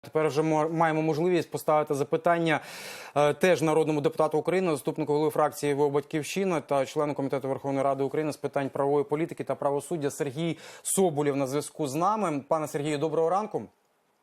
Тепер вже мо- маємо можливість поставити запитання е, теж народному депутату України, заступнику голови фракції ВО Батьківщина та члену комітету Верховної Ради України з питань правової політики та правосуддя Сергій Соболєв на зв'язку з нами. Пане Сергію, доброго ранку.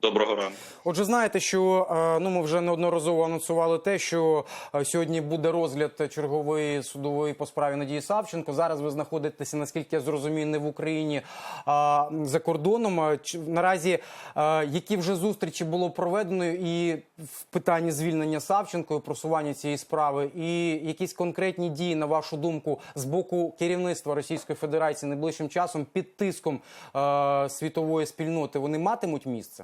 Доброго ранку. Отже, знаєте, що е, ну ми вже неодноразово анонсували те, що е, сьогодні буде розгляд чергової судової по справі Надії Савченко. Зараз ви знаходитеся, наскільки я зрозумію, не в Україні, а за кордоном. Наразі е, які вже зустрічі було проведено і в питанні звільнення Савченко, і просування цієї справи, і якісь конкретні дії, на вашу думку, з боку керівництва Російської Федерації найближчим часом під тиском світової спільноти вони матимуть місце?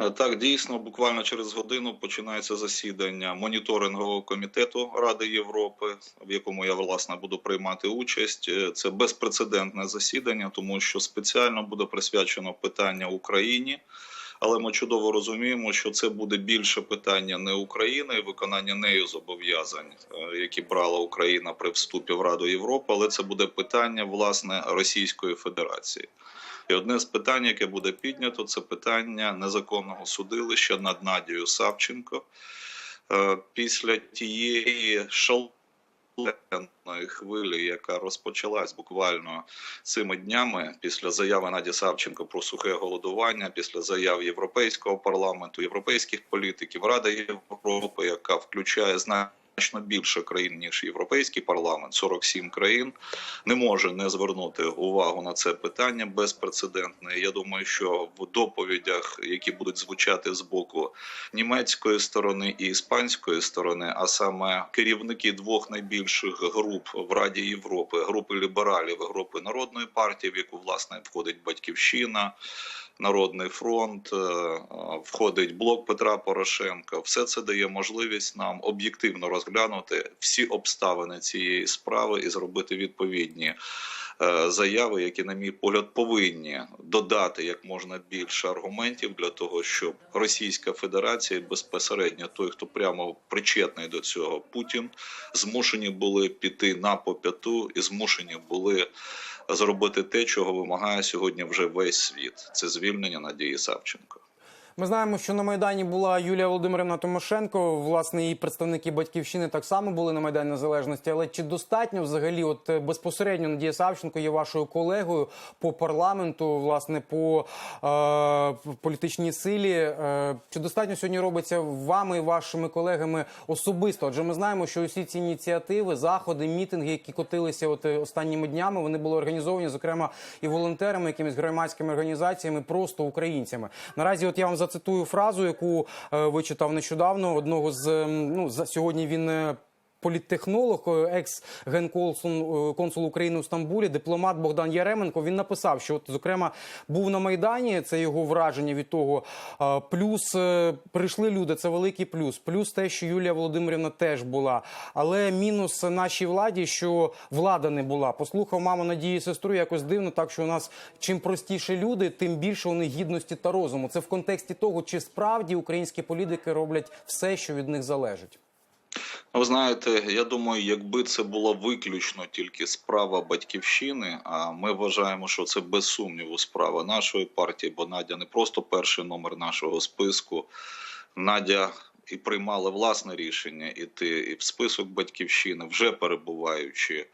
Е, Так, дійсно, буквально через годину починається засідання моніторингового комітету Ради Європи, в якому я власне буду приймати участь. Е, Це безпрецедентне засідання, тому що спеціально буде присвячено питання Україні. Але ми чудово розуміємо, що це буде більше питання не України і виконання нею зобов'язань, е, які брала Україна при вступі в Раду Європи, але це буде питання власне Російської Федерації. І одне з питань, яке буде піднято, це питання незаконного судилища над Надією Савченко Е, після тієї шаленої хвилі, яка розпочалась буквально цими днями після заяви Наді Савченко про сухе голодування, після заяв Європейського парламенту, європейських політиків, Ради Європи, яка включає значно більше країн ніж європейський парламент, 47 країн не може не звернути увагу на це питання безпрецедентне. Я думаю, що в доповідях, які будуть звучати з боку німецької сторони і іспанської сторони, а саме керівники двох найбільших груп в Раді Європи, групи лібералів, і групи народної партії, в яку власне входить Батьківщина. Народний фронт е, е, входить блок Петра Порошенка. Все це дає можливість нам об'єктивно розглянути всі обставини цієї справи і зробити відповідні е, заяви, які, на мій погляд, повинні додати як можна більше аргументів для того, щоб Російська Федерація, безпосередньо той, хто прямо причетний до цього, Путін, змушені були піти на поп'яту і змушені були зробити те, чого вимагає сьогодні вже весь світ. Це звільнення Надії Савченко. Ми знаємо, що на майдані була Юлія Володимирівна Тимошенко. Власне, і представники батьківщини так само були на майдані незалежності. Але чи достатньо взагалі, от е, безпосередньо Надія Савченко є вашою колегою по парламенту, власне, по е, політичній силі? Е, чи достатньо сьогодні робиться вами і вашими колегами особисто? Адже ми знаємо, що усі ці ініціативи, заходи, мітинги, які котилися от е, останніми днями, вони були організовані, зокрема, і волонтерами, якимись громадськими організаціями, просто українцями. Наразі, от я вам зацитую фразу, яку е, вичитав нещодавно одного з ну за сьогодні він. Е, Політтехнолог, екс-генконсул е, України у Стамбулі, дипломат Богдан Яременко. Він написав, що от, зокрема був на майдані. Це його враження від того. Плюс е, прийшли люди. Це великий плюс. Плюс те, що Юлія Володимирівна теж була. Але мінус нашій владі, що влада не була. Послухав маму Надії сестру. Якось дивно, так що у нас чим простіше люди, тим більше них гідності та розуму. Це в контексті того, чи справді українські політики роблять все, що від них залежить. Ви знаєте, я думаю, якби це була виключно тільки справа батьківщини, а ми вважаємо, що це без сумніву справа нашої партії, бо Надя не просто перший номер нашого списку. Надя і приймала власне рішення іти і в список батьківщини, вже перебуваючи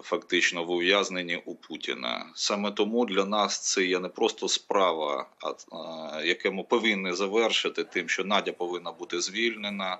фактично в ув'язненні у Путіна. Саме тому для нас це є не просто справа, а, яке ми повинні завершити тим, що Надя повинна бути звільнена.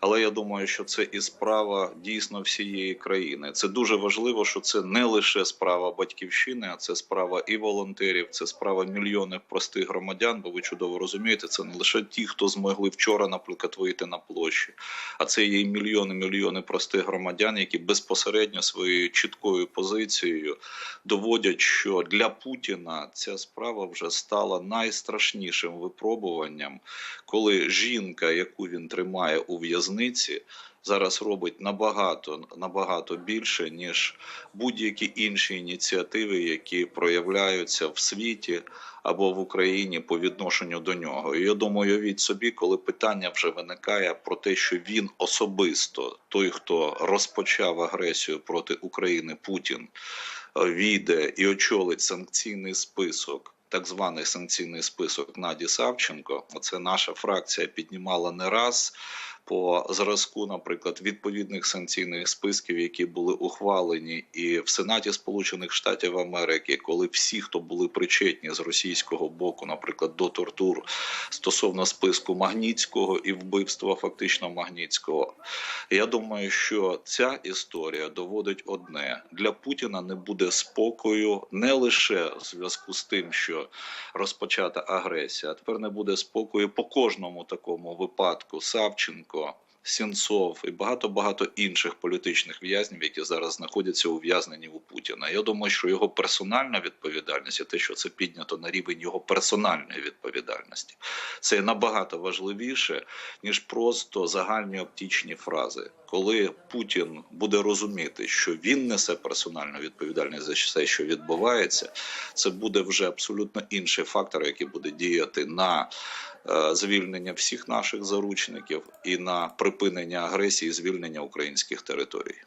Але я думаю, що це і справа дійсно всієї країни. Це дуже важливо, що це не лише справа батьківщини, а це справа і волонтерів, це справа мільйонів простих громадян. Бо ви чудово розумієте, це не лише ті, хто змогли вчора, наприклад, вийти на площі, а це є і мільйони мільйони простих громадян, які безпосередньо своєю чіткою позицією доводять, що для Путіна ця справа вже стала найстрашнішим випробуванням, коли жінка, яку він тримає у в'язниці, зараз робить набагато набагато більше ніж будь-які інші ініціативи, які проявляються в світі або в Україні по відношенню до нього. І я думаю, уявіть собі, коли питання вже виникає про те, що він особисто, той, хто розпочав агресію проти України, Путін, війде і очолить санкційний список так званий санкційний список Наді Савченко. Оце наша фракція піднімала не раз по зразку, наприклад, відповідних санкційних списків, які були ухвалені і в Сенаті Сполучених Штатів Америки, коли всі, хто були причетні з російського боку, наприклад, до тортур стосовно списку Магнітського і вбивства фактично Магнітського. Я думаю, що ця історія доводить одне: для Путіна не буде спокою не лише в зв'язку з тим, що розпочата агресія, а тепер не буде спокою по кожному такому випадку. Савченко. 있고 Сінцов і багато багато інших політичних в'язнів, які зараз знаходяться ув'язнені у Путіна. Я думаю, що його персональна відповідальність, і те, що це піднято на рівень його персональної відповідальності, це набагато важливіше ніж просто загальні оптічні фрази. Коли Путін буде розуміти, що він несе персональну відповідальність за все, що відбувається, це буде вже абсолютно інший фактор, який буде діяти на е, звільнення всіх наших заручників і на припинення агресії, і звільнення українських територій.